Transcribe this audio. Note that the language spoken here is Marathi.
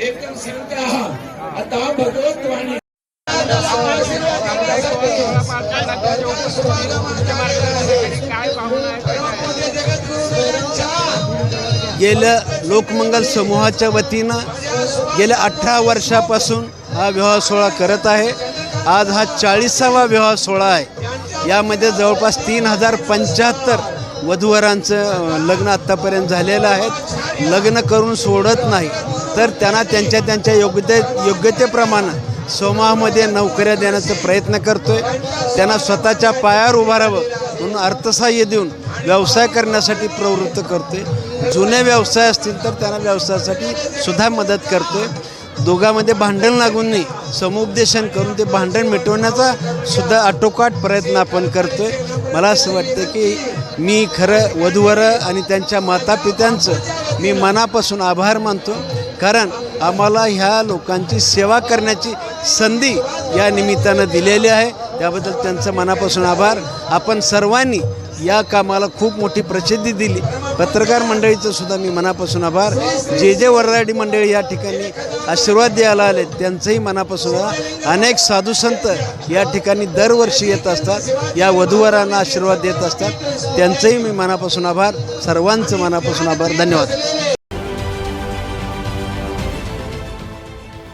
एकदम शांत आहात आता भगवत वाणी. गेल्या लोकमंगल समूहाच्या वतीनं गेल्या अठरा वर्षापासून हा विवाह सोहळा करत आहे. आज हा चाळीसावा विवाह सोहळा आहे. यामध्ये जवळपास तीन हजार पंच्याहत्तर वधूवरांचं लग्न आत्तापर्यंत झालेलं आहे. लग्न करून सोडत नाही. तर त्यांना त्यांच्या त्यांच्या योग्यते योग्यतेप्रमाणे समूहामध्ये नोकऱ्या देण्याचा प्रयत्न करतोय. त्यांना स्वतःच्या पायावर उभारावं राहावं म्हणून अर्थसहाय्य देऊन व्यवसाय करण्यासाठी प्रवृत्त करतोय. जुने व्यवसाय असतील तर त्यांना व्यवसायासाठी सुद्धा मदत करतोय. दोघांमध्ये भांडण लागून नाही समुपदेशन करून ते भांडण मिटवण्याचा सुद्धा आटोकाट प्रयत्न आपण करतोय. मला असं वाटतं की मी खरं वधूवर आणि त्यांच्या मातापित्यांचं मी मनापासून आभार मानतो. कारण आम्हाला ह्या लोकांची सेवा करण्याची संधी या निमित्तानं दिलेली आहे. त्याबद्दल त्यांचं मनापासून आभार. आपण सर्वांनी या कामाला खूप मोठी प्रसिद्धी दिली. पत्रकार मंडळीचं सुद्धा मी मनापासून आभार. जे जे वरराडी मंडळी या ठिकाणी आशीर्वाद द्यायला आले त्यांचंही मनापासून आभार. अनेक साधू संत या ठिकाणी दरवर्षी येत असतात. या वधूवरांना आशीर्वाद देत असतात. त्यांचंही मी मनापासून आभार. सर्वांचं मनापासून आभार. धन्यवाद.